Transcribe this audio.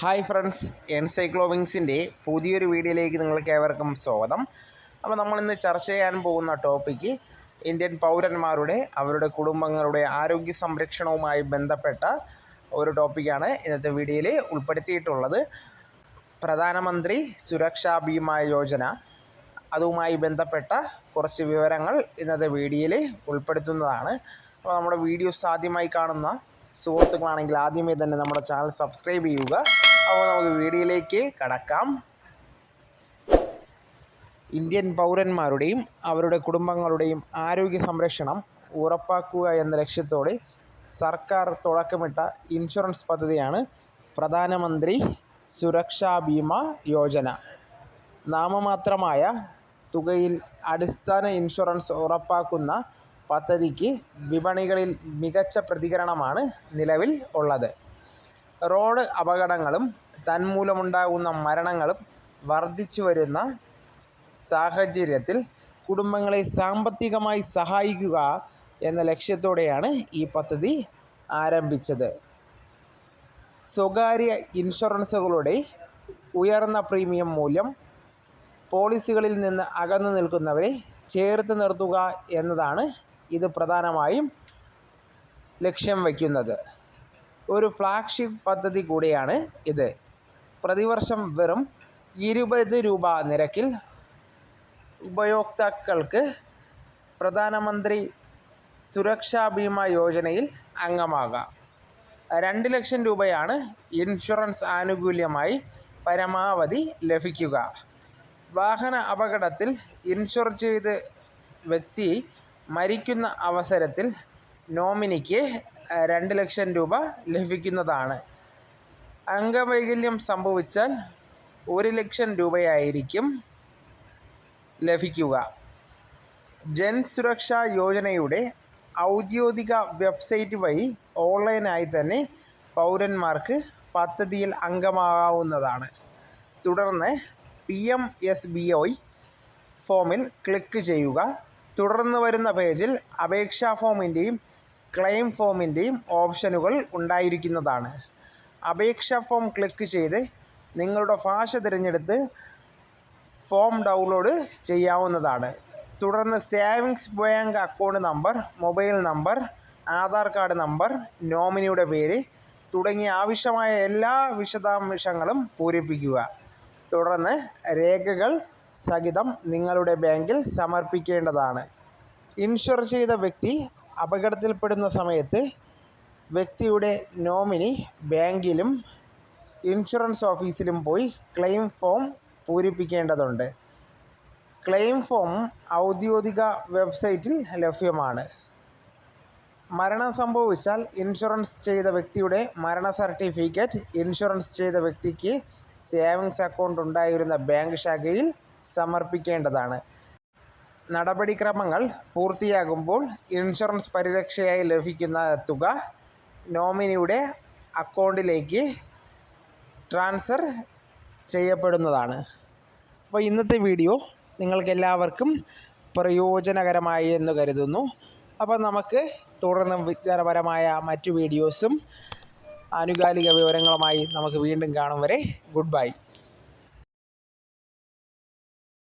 Hi friends എൻസൈക്ലോവിങ്സിന്റെ പുതിയൊരു വീഡിയോയിലേക്ക് നിങ്ങൾക്ക് ഏവർക്കും സ്വാഗതം. അപ്പോൾ നമ്മളിന്ന് ചർച്ച ചെയ്യാൻ പോകുന്ന ടോപ്പിക്ക് ഇന്ത്യൻ പൗരന്മാരുടെ അവരുടെ കുടുംബങ്ങളുടെ ആരോഗ്യ സംരക്ഷണവുമായി ബന്ധപ്പെട്ട ഒരു ടോപ്പിക്കാണ് ഇന്നത്തെ വീഡിയോയിൽ ഉൾപ്പെടുത്തിയിട്ടുള്ളത്. പ്രധാനമന്ത്രി സുരക്ഷാ ഭീമാ യോജന അതുമായി ബന്ധപ്പെട്ട കുറച്ച് വിവരങ്ങൾ ഇന്നത്തെ വീഡിയോയിൽ ഉൾപ്പെടുത്തുന്നതാണ്. അപ്പോൾ നമ്മുടെ വീഡിയോസ് ആദ്യമായി കാണുന്ന സുഹൃത്തുക്കളാണെങ്കിൽ ആദ്യമേ തന്നെ നമ്മുടെ ചാനൽ സബ്സ്ക്രൈബ് ചെയ്യുക. അപ്പോൾ നമുക്ക് വീഡിയോയിലേക്ക് കടക്കാം. ഇന്ത്യൻ പൗരന്മാരുടെയും അവരുടെ കുടുംബങ്ങളുടെയും ആരോഗ്യ സംരക്ഷണം ഉറപ്പാക്കുക എന്ന ലക്ഷ്യത്തോടെ സർക്കാർ തുടക്കമിട്ട ഇൻഷുറൻസ് പദ്ധതിയാണ് പ്രധാനമന്ത്രി സുരക്ഷാ ബീമ യോജന. നാമമാത്രമായ തുകയിൽ അടിസ്ഥാന ഇൻഷുറൻസ് ഉറപ്പാക്കുന്ന പദ്ധതിക്ക് വിപണികളിൽ മികച്ച പ്രതികരണമാണ് നിലവിൽ ഉള്ളത്. റോഡ് അപകടങ്ങളും തന്മൂലമുണ്ടാകുന്ന മരണങ്ങളും വർദ്ധിച്ചു വരുന്ന സാഹചര്യത്തിൽ കുടുംബങ്ങളെ സാമ്പത്തികമായി സഹായിക്കുക എന്ന ലക്ഷ്യത്തോടെയാണ് ഈ പദ്ധതി ആരംഭിച്ചത്. സ്വകാര്യ ഇൻഷുറൻസുകളുടെ ഉയർന്ന പ്രീമിയം മൂല്യം പോളിസികളിൽ നിന്ന് അകന്നു നിൽക്കുന്നവരെ ചേർത്ത് നിർത്തുക എന്നതാണ് ഇത് പ്രധാനമായും ലക്ഷ്യം വയ്ക്കുന്നത്. ഒരു ഫ്ലാഗ്ഷിപ്പ് പദ്ധതി കൂടിയാണ് ഇത്. പ്രതിവർഷം വെറും ഇരുപത് രൂപ നിരക്കിൽ ഉപയോക്താക്കൾക്ക് പ്രധാനമന്ത്രി സുരക്ഷാ ബീമ യോജനയിൽ അംഗമാകാം. രണ്ട് ലക്ഷം രൂപയാണ് ഇൻഷുറൻസ് ആനുകൂല്യമായി പരമാവധി ലഭിക്കുക. വാഹന അപകടത്തിൽ ഇൻഷുർ ചെയ്ത് വ്യക്തി മരിക്കുന്ന അവസരത്തിൽ നോമിനിക്ക് രണ്ട് ലക്ഷം രൂപ ലഭിക്കുന്നതാണ്. അംഗവൈകല്യം സംഭവിച്ചാൽ ഒരു ലക്ഷം രൂപയായിരിക്കും ലഭിക്കുക. ജൻ സുരക്ഷാ യോജനയുടെ ഔദ്യോഗിക വെബ്സൈറ്റ് വഴി ഓൺലൈനായി തന്നെ പൗരന്മാർക്ക് പദ്ധതിയിൽ അംഗമാകാവുന്നതാണ്. തുടർന്ന് പി എം എസ് ബി ഒ ഫോമിൽ ക്ലിക്ക് ചെയ്യുക. തുടർന്ന് വരുന്ന പേജിൽ അപേക്ഷാ ഫോമിന്റെയും ക്ലെയിം ഫോമിന്റെയും ഓപ്ഷനുകൾ ഉണ്ടായിരിക്കുന്നതാണ്. അപേക്ഷാ ഫോം ക്ലിക്ക് ചെയ്ത് നിങ്ങളുടെ ഭാഷ തിരഞ്ഞെടുത്ത് ഫോം ഡൗൺലോഡ് ചെയ്യാവുന്നതാണ്. തുടർന്ന് savings bank account number mobile number Aadhaar card number നോമിനിയുടെ പേര് തുടങ്ങിയ ആവശ്യമായ എല്ലാ വിശദാംശങ്ങളും പൂരിപ്പിക്കുക. തുടർന്ന് രേഖകൾ സഹിതം നിങ്ങളുടെ ബാങ്കിൽ സമർപ്പിക്കേണ്ടതാണ്. ഇൻഷുർ ചെയ്ത വ്യക്തി അപകടത്തിൽപ്പെടുന്ന സമയത്ത് വ്യക്തിയുടെ നോമിനി ബാങ്കിലും ഇൻഷുറൻസ് ഓഫീസിലും പോയി ക്ലെയിം ഫോം പൂരിപ്പിക്കേണ്ടതുണ്ട്. ക്ലെയിം ഫോം ഔദ്യോഗിക വെബ്സൈറ്റിൽ ലഭ്യമാണ്. മരണം സംഭവിച്ചാൽ ഇൻഷുറൻസ് ചെയ്ത വ്യക്തിയുടെ മരണ സർട്ടിഫിക്കറ്റ് ഇൻഷുറൻസ് ചെയ്ത വ്യക്തിക്ക് സേവിങ്സ് അക്കൗണ്ട് ഉണ്ടായിരുന്ന ബാങ്ക് ശാഖയിൽ സമർപ്പിക്കേണ്ടതാണ്. നടപടിക്രമങ്ങൾ പൂർത്തിയാകുമ്പോൾ ഇൻഷുറൻസ് പരിരക്ഷയായി ലഭിക്കുന്ന തുക നോമിനിയുടെ അക്കൗണ്ടിലേക്ക് ട്രാൻസ്ഫർ ചെയ്യപ്പെടുന്നതാണ്. അപ്പോൾ ഇന്നത്തെ വീഡിയോ നിങ്ങൾക്കെല്ലാവർക്കും പ്രയോജനകരമായി എന്ന് കരുതുന്നു. അപ്പോൾ നമുക്ക് തുടർന്ന് വിജ്ഞാനപരമായ മറ്റു വീഡിയോസും ആനുകാലിക വിവരങ്ങളുമായി നമുക്ക് വീണ്ടും കാണും വരെ. Good bye.